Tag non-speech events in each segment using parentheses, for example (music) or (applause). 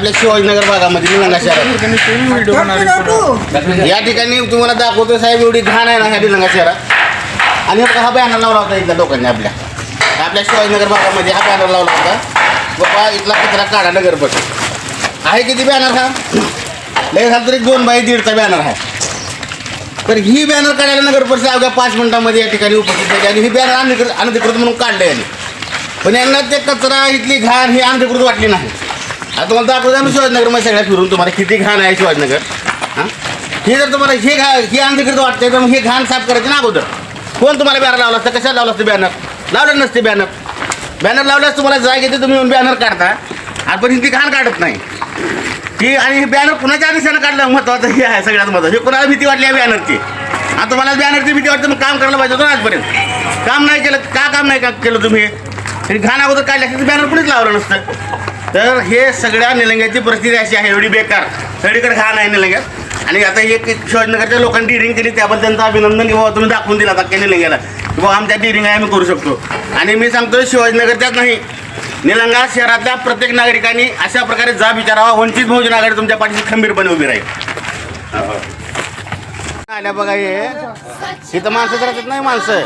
आपल्या शिवाजीनगर भागामध्ये निलंगा शहरात या ठिकाणी तुम्हाला दाखवतो साहेब एवढी घाण आहे ना ह्या निलंगा शहरात. आणि हा हा बॅनर लावला होता इथल्या लोकांनी आपल्या. आपल्या शिवाजीनगर भागामध्ये हा बॅनर लावला होता. बाबा इथला कचरा काढा नगर परिषद आहे किती बॅनर हा? लय झालं तरी दोन बाय दीडचा बॅनर आहे. तर ही बॅनर काढायला नगर परिषद अवघ्या पाच मिनिटामध्ये या ठिकाणी उपस्थित झाली आणि ही बॅनर अनधिकृत अनधिकृत म्हणून काढले यांनी. पण यांना ते कचरा इथली घाण ही अनधिकृत वाटली नाही. आता तुम्हाला दाखवतो आम्ही शिवाजीनगरमध्ये सगळ्या फिरून. तुम्हाला किती घाण आहे शिवाजीनगर. हां? हे जर तुम्हाला हे घा हे अनधिकृत वाटते तर मग हे घाण साफ करायचं ना अगोदर. कोण तुम्हाला बॅनर लावला असतं? कशाला लावलं असतं बॅनर? लावलं नसते बॅनर. बॅनर लावल्यास तुम्हाला जाग येते तुम्ही येऊन बॅनर काढता. आणि पण ही ती घाण काढत नाही. ती आणि हे बॅनर कुणाच्या आदेशानं काढलं? महत्वाचं हे आहे सगळ्यात महत्त्वाचं हे कुणाला भीती वाटली आहे बॅनरची? आता तुम्हाला बॅनरची भीती वाटते मग काम करायला पाहिजे होतं आजपर्यंत. काम नाही केलं का काम नाही का केलं तुम्ही? घाण अगोदर काढल्या बॅनर कुणीच लावलं नसतं. तर हे सगळ्या निलंग्याची परिस्थिती अशी आहे एवढी बेकार. सगळीकडे घाण आहे निलंग्यात. आणि आता एक शिवाजीनगरच्या लोकांनी डिरिंग केली त्याबद्दल त्यांचं अभिनंदन की बाबा तुम्ही दाखवून दिला अख्ख्या निलंग्याला. की बाबा आमच्या डिरिंग आहे आम्ही करू शकतो. आणि मी सांगतो शिवाजीनगरच्याच नाही. निलंगा शहरातल्या प्रत्येक नागरिकांनी अशा प्रकारे जाब विचारावा वंचित बहुजन आघाडी तुमच्या पाठीशी खंबीरपणे उभी राहील. आल्या बघा हे. इथं माणसं तर राहतात नाही माणसं.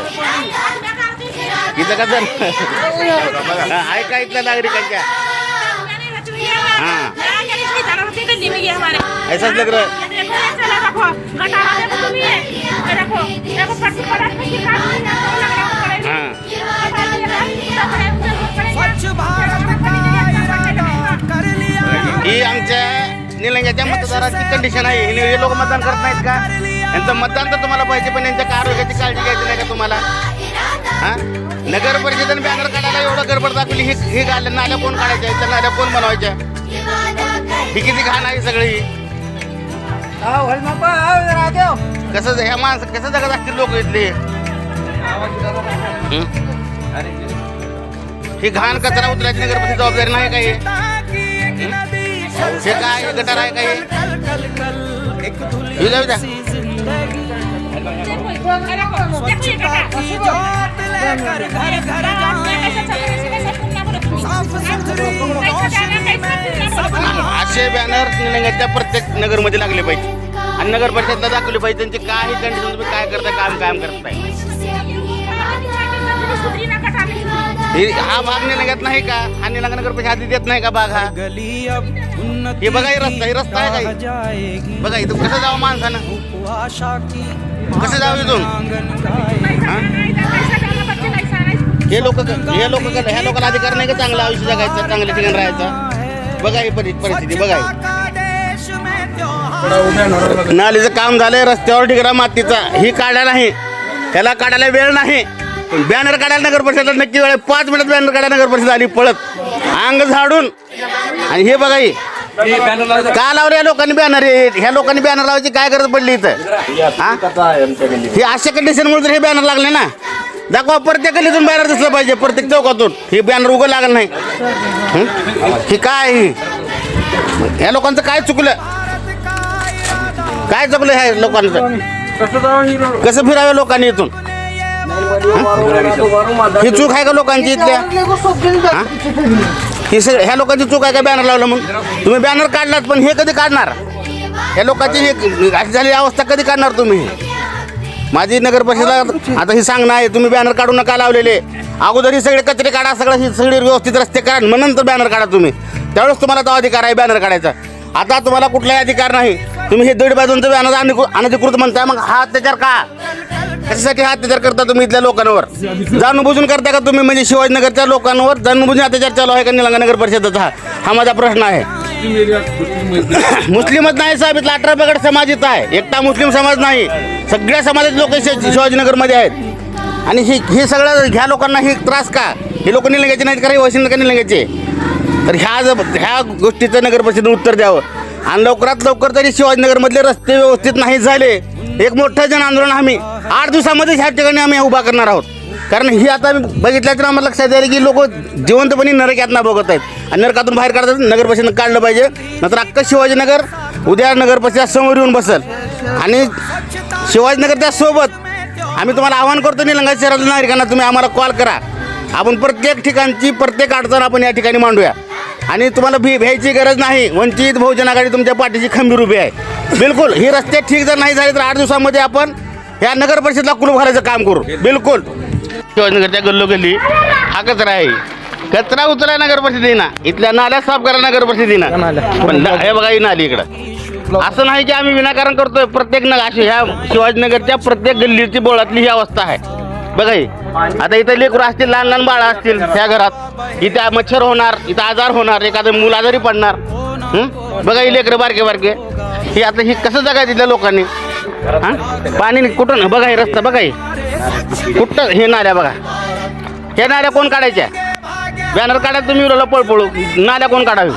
इथं कसं जण आहे इथल्या नागरिकांच्या. हाँ। ऐसाच लग रहा ही. आमच्या निलंग्याच्या मतदाराची कंडिशन आहे. हे हे लोक मतदान करत नाहीत का? यांचं मतदान तर तुम्हाला पाहिजे पण यांच्या आरोग्याची काळजी घ्यायची नाही का तुम्हाला? हा? नगर परिषदेने बॅनर काढायला एवढं गडबड दाखवली हे हे गाड्या नाल्या कोण काढायच्या त्या नाल्या कोण बनवायच्या ही किती घाण आहे सगळी कसं ह्या माणसं कसं जगत असतील लोक इथले ही घाण कचरा उचलायची नगरपती जबाबदारी नाही काही हे काय गटार आहे असे बॅनर निलंग्याच्या प्रत्येक नगरमध्ये लागले पाहिजे. आणि नगर परिषदला दाखवले पाहिजे त्यांची काय कंडिशन तुम्ही काय करताय काम काम करताय. हा भाग निलंग्यात नाही का? हा निलंगा नगर परिषद आधी देत नाही का भाग हा? हे बघा रस्ता हे रस्ता आहे काही बघा इथं कसं जावं माणसानं? कसं जाऊ इथून? हे? लोक हे लोक ह्या लोकांना अधिकार नाही का चांगलं आयुष्य जगायचं चांगल्या ठिकाणी राहायचं? बघा ही परि- परिस्थिती बघा नालीचं काम झालंय रस्त्यावर ठिकाणा मातीचा. ही काढा नाही. त्याला काढायला वेळ नाही. बॅनर काढायला नगर परिषदला नक्की वेळ पाच मिनिटात बॅनर काढायला नगर परिषद आली पळत. अंग झाडून. आणि हे बघा ही. का लावले? या लोकांनी बॅनर ह्या लोकांनी बॅनर लावायची काय गरज पडली इथं? हा? हे? अशा कंडिशनमुळे तर हे बॅनर लागले ना. दाखवा प्रत्येक गल्लीतून बॅनर दिसलं पाहिजे प्रत्येक चौकातून. हे बॅनर उगं लागलं नाही. हं? हे काय? ह्या लोकांचं काय चुकलं? काय चुकलं ह्या लोकांचं? कसं फिरावे लोकांनी इथून? ही? चूक आहे का लोकांची इथल्या? ही सगळं ह्या लोकांची चूक आहे का बॅनर लावलं म्हणून तुम्ही बॅनर काढलात पण हे कधी काढणार? ह्या लोकांची हे अशी झालेली अवस्था कधी काढणार तुम्ही? माझी नगर परिषदला आता ही सांगणं आहे तुम्ही बॅनर काढू नका लावलेले. अगोदर ही सगळे कचरे काढा सगळं ही सगळे व्यवस्थित रस्ते करा मग नंतर बॅनर काढा तुम्ही. त्यावेळेस तुम्हाला तो अधिकार आहे बॅनर काढायचा. आता तुम्हाला कुठलाही अधिकार नाही. तुम्ही हे दीड बाजूंचं बॅनर अनधिकृत म्हणताय मग हा अत्याचार का? कशासाठी अत्याचार करता तुम्ही इथल्या लोकांवर? जाणूनबुजून करता का तुम्ही? म्हणजे शिवाजीनगरच्या लोकांवर जाणूनबुजून अत्याचार चालू आहे का निलंगा नगर परिषदेचा? हा हा माझा प्रश्न आहे. (coughs) मुस्लिमच नाही साहेब इथला अठरा पगड समाज इथं आहे. एकटा मुस्लिम समाज नाही. सगळ्या समाजाचे लोक शिवाजीनगरमध्ये आहेत. आणि हे हे सगळं ह्या लोकांना हे त्रास का? हे लोक निलंग्याचे नाहीत का हे वशिंद का निलंग्याचे. तर ह्या ह्या गोष्टीचं नगर परिषदेने उत्तर द्यावं. आणि लवकरात लवकर तरी शिवाजीनगरमधले रस्ते व्यवस्थित नाही झाले. एक मोठं जन आंदोलन आम्ही. आठ दिवसामध्ये ह्या ठिकाणी आम्ही उभा करणार आहोत. कारण ही आता बघितल्याच्या आम्हाला लक्षात आलं की लोक जिवंतपणे नरक यातना बघत आहेत. आणि नरकातून बाहेर काढतात नगर परिषद काढलं पाहिजे. नंतर अख्खं शिवाजीनगर उद्या नगर परिषद समोर येऊन बसल. आणि शिवाजीनगरच्या सोबत आम्ही तुम्हाला आवाहन करतो निलंगा शहरातील नागरिकांना तुम्ही आम्हाला कॉल करा. आपण प्रत्येक ठिकाणची प्रत्येक अडचण आपण या ठिकाणी मांडूया. आणि तुम्हाला भी भ्यायची गरज नाही. वंचित बहुजन आघाडी तुमच्या पाठीची खंबीर उभी आहे. बिलकुल ही रस्ते ठीक जर नाही झाले तर आठ दिवसामध्ये आपण ह्या नगर परिषदला कुलूप घालायचं काम करू. बिलकुल. शिवाजीनगरच्या गल्लोगल्ली हा कचरा आहे. कचरा उचलाय नगर परिषदेना. इथल्या नाल्या साफ करा नगर परिषदेना. पण ना- हे बघा ही नाली इकडं. असं नाही की आम्ही विनाकारण करतोय. प्रत्येक नगर अशी ह्या शिवाजीनगरच्या प्रत्येक गल्लीची बोळातली ही अवस्था आहे. बघा ही. आता इथं लेकरं असतील लहान लहान बाळं असतील त्या घरात. इथं मच्छर होणार इथं आजार होणार एखादं मूल आजारी पडणार? बघा ही लेकरं बारके बारके. ही आता ही कसं जगाय तिथल्या लोकांनी? हा? पाणी कुठून बघा हे रस्ता बघा हे. कुठं हे नाल्या बघा. हे नाल्या कोण काढायच्या? बॅनर काढायला तुम्ही उरला पळपळू नाल्या कोण काढावी?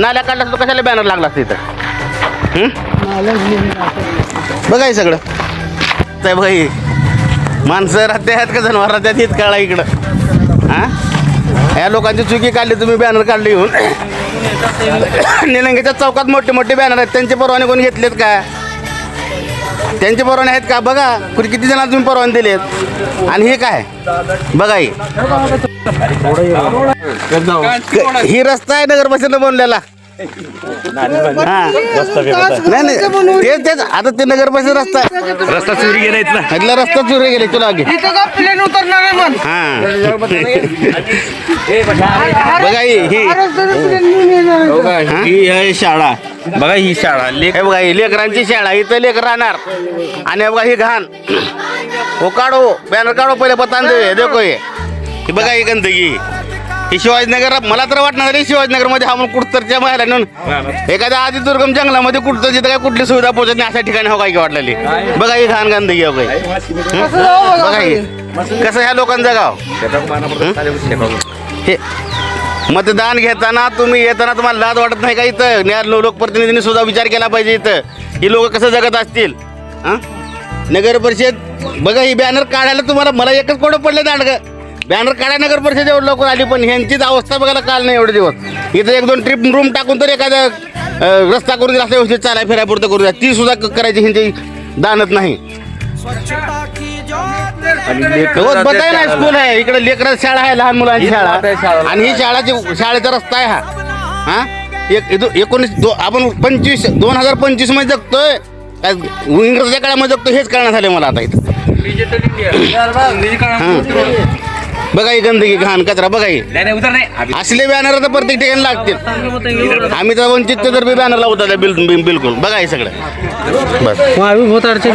नाल्या काढल्या तर कशाला बॅनर लागला असतं इथं? बघा हे सगळं. ते बघा हे. माणसं राहते आहेत का जनावर राहते आहेत काढा इकडं? हां? या लोकांची चुकी काढली तुम्ही बॅनर काढले येऊन. निलंगेच्या चौकात मोठे मोठे बॅनर आहेत. त्यांचे परवाने कोण घेतलेत का? त्यांचे परवाने आहेत का? बघा. कुठे किती जणांना तुम्ही परवाने दिलेत आणि हे काय? बघा हे. ही रस्ता आहे नगर बनलेला. नाही नाही तेच तेच आता ते नगर परिषद रस्ता आहे रस्ता. चोरी गेला इथला. इथला रस्ता चोरी गेले तुला आगे प्लेन उतरणार आहे हा. बघा ही ही. हा? ही आहे शाळा. बघा ही शाळा. लेख हे बघा ही लेकरांची शाळा इथं लेकर राहणार. आणि हे बघा ही घाण. हो काढो बॅनर काढो पहिले पतान दे देखो हे. ही बघा ही गंदगी. ही शिवाजीनगर मला तर वाटणार नाही शिवाजीनगरमध्ये हा कुठतरच्या महिला नेऊन एखाद्या आधी दुर्गम जंगलामध्ये कुठतं जिथं काय कुठली सुविधा पोहोचत नाही अशा ठिकाणी हो काय की वाटलेली. बघा ही घाण गंदगी हो काय? बघा ही. कसं ह्या लोकांचं गाव? हे? मतदान घेताना तुम्ही येताना तुम्हाला लाज वाटत नाही का इथं? लो- लोकप्रतिनिधींनी सुद्धा विचार केला पाहिजे इथं. ही लोक कसं जगत असतील? हां? नगर परिषद बघा ही बॅनर काढायला तुम्हाला मला एकच कोडं पडले दांडगं. बॅनर काढाय नगर परिषद एवढं लवकर आली पण ह्यांचीच अवस्था बघायला काल नाही एवढे दिवस. इथं एक दोन ट्रिप रूम टाकून तर एखादा रस्ता करून दिला असं व्यवस्थित चालाय फिरायपुरतं करू द्या ती सुद्धा करायची ह्यांची दानत नाही. बताय ना स्कूल आहे. इकडे लेकरं शाळा आहे लहान मुलांची शाळा. आणि ही शाळाची शाळेचा रस्ता आहे हा. हा? एक एकोणीस दो आपण पंचवीस दोन हजार पंचवीसमध्ये जगतोय. काय इंग्रजच्या काळामध्ये जगतो हेच कळण्यात आले मला आता इथं. बघा ही गंदगी घाण कचरा बघा ही. नाही नाही, उतर नाही. असले बॅनर तर प्रत्येक ठिकाणी लागतील. आम्ही तर वंचित तर बी बॅनर लावतात बिल बिलकुल. बघा हे सगळं. बस. भोताडचे